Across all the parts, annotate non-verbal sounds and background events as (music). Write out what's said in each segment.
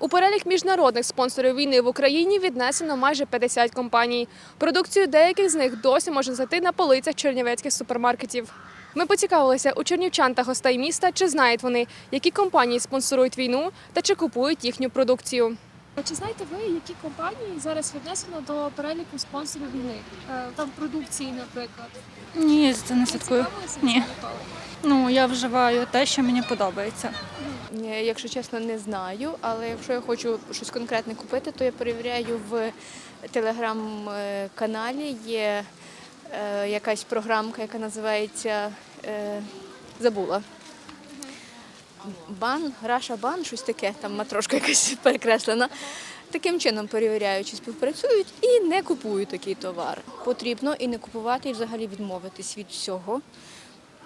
У перелік міжнародних спонсорів війни в Україні віднесено майже 50 компаній. Продукцію деяких з них досі можна знайти на полицях чернівецьких супермаркетів. Ми поцікавилися у чернівчан та гостей міста, чи знають вони, які компанії спонсорують війну та чи купують їхню продукцію. Чи знаєте ви, які компанії зараз віднесено до переліку спонсорів війни? Е, Там продукції, наприклад. Ні, це не слідкую. Ні. Ну я вживаю те, що мені подобається. Ні, Якщо чесно, не знаю, але якщо я хочу щось конкретне купити, то я перевіряю в телеграм-каналі. Є е, якась програмка, яка називається е, Забула. Бан, Раша Бан, щось таке, там матрошка якась (laughs) перекреслена. Таким чином перевіряю, чи співпрацюють і не купую такий товар. Потрібно і не купувати, і взагалі відмовитись від всього.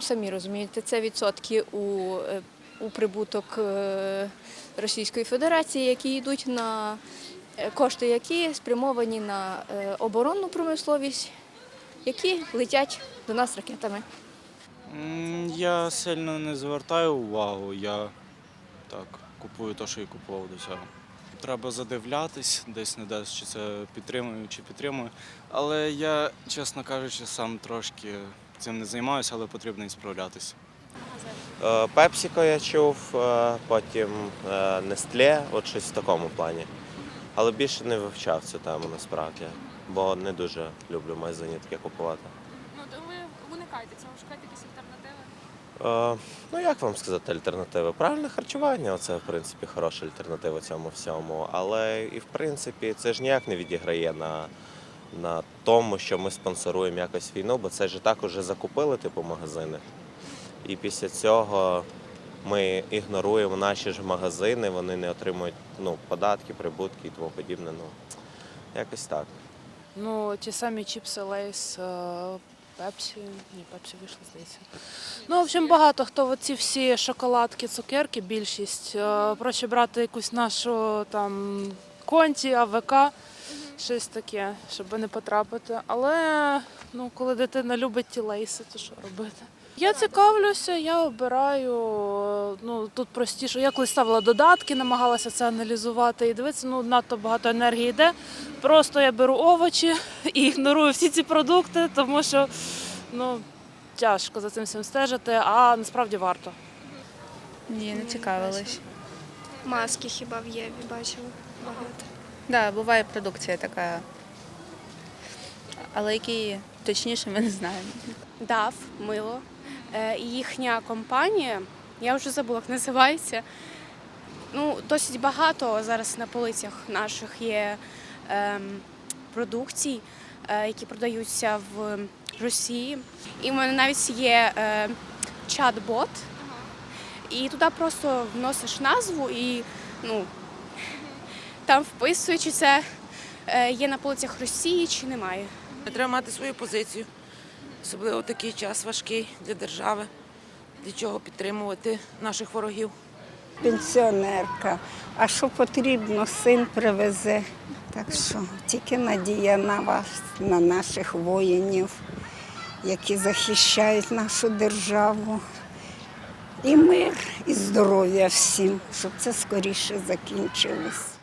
Самі розумієте, це відсотки у, е, у прибуток е, Російської Федерації, які йдуть на е, кошти, які спрямовані на е, оборонну промисловість, які летять до нас ракетами. Я сильно не звертаю увагу, я так купую те, що і купував до цього. Треба задивлятись, десь не десь, чи це підтримую, чи підтримую. Але я, чесно кажучи, сам трошки цим не займаюся, але потрібно і справлятися. Е, Пепсіко я чув, е, потім е, Нестле, от щось в такому плані. Але більше не вивчав цю тему насправді, бо не дуже люблю магазині таке купувати. Ну, то ви уникаєте цього, шукаєте якісь альтернативи. Е, Ну як вам сказати альтернативи? Правильне харчування це в принципі хороша альтернатива цьому всьому. Але і в принципі це ж ніяк не відіграє на, на тому, що ми спонсоруємо якось війну, бо це ж так уже закупили типу магазини. І після цього ми ігноруємо наші ж магазини, вони не отримують ну, податки, прибутки і тому подібне. Ну, якось так. Ну, ті самі чіпси Лейс, е, Пепсі. Ні, Пепсі вийшло, здається. Ну, в общем, багато хто оці всі шоколадки, цукерки, більшість. Е, Проще брати якусь нашу там конті, АВК, щось таке, щоб не потрапити. Але ну, коли дитина любить ті лейси, то що робити? Я цікавлюся, я обираю. е, Ну тут простіше. Я колись ставила додатки, намагалася це аналізувати і дивитися. Ну надто багато енергії йде. Просто я беру овочі і ігнорую всі ці продукти, тому що ну тяжко за цим всім стежити, а насправді варто. Ні, не цікавилась. Маски хіба в Єві бачила багато. Да, буває продукція така. Але які точніше ми не знаємо. Дав мило. Е, їхня компанія, я вже забула, як називається. Ну, досить багато зараз на полицях наших є ем, продукцій, е, які продаються в Росії. І в мене навіть є е, чат-бот, і туди просто вносиш назву і ну, там вписує, чи це є на полицях Росії, чи немає. Треба мати свою позицію, особливо такий час важкий для держави, для чого підтримувати наших ворогів. пенсіонерка. А що потрібно, син привезе. Так що тільки надія на вас, на наших воїнів, які захищають нашу державу. І мир, і здоров'я всім, щоб це скоріше закінчилось.